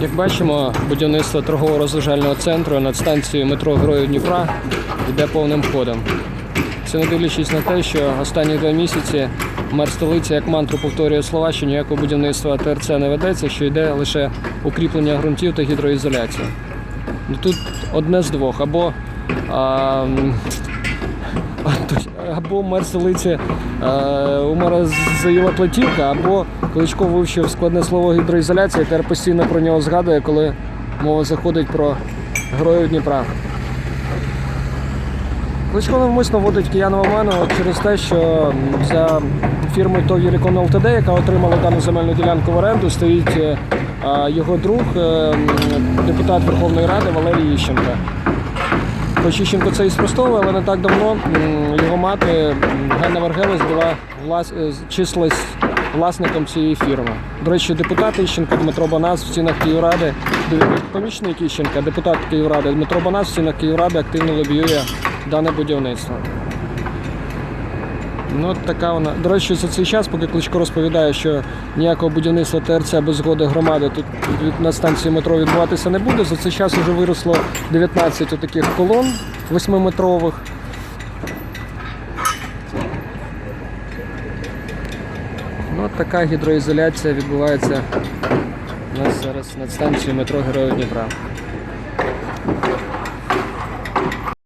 Як бачимо, будівництво торгово-розважального центру над станцією метро Героїв Дніпра йде повним ходом. Це не дивлячись на те, що останні два місяці мер столиці як мантру повторює слова, що ніякого будівництва ТРЦ не ведеться, що йде лише укріплення ґрунтів та гідроізоляція. Ну, тут одне з двох. Або, а, або мер столиці а, у мера заїла платівка, або Кличко вивчив складне слово гідроізоляція тепер постійно про нього згадує, коли мова заходить про героїв Дніпра. Кличко навмисно вводить киян в через те, що за фірмою ТОВ «Юрікон ЛТД, яка отримала дану земельну ділянку в оренду, стоїть е, його друг, е, депутат Верховної Ради Валерій Іщенко. Хоч Іщенко це і спростовує, але не так давно його мати Ганна Варгелес була влас... е, числилась власником цієї фірми. До речі, депутат Іщенко Дмитро Банас в стінах Київради, помічник Іщенка, депутат Київради Дмитро Банас в стінах Київради активно лобіює дане будівництво. Ну, така вона. До речі, за цей час, поки Кличко розповідає, що ніякого будівництва ТРЦ без згоди громади тут на станції метро відбуватися не буде. За цей час вже виросло 19 таких колон восьмиметрових. Ну, така гідроізоляція відбувається у нас зараз над станцією метро Героїв Дніпра.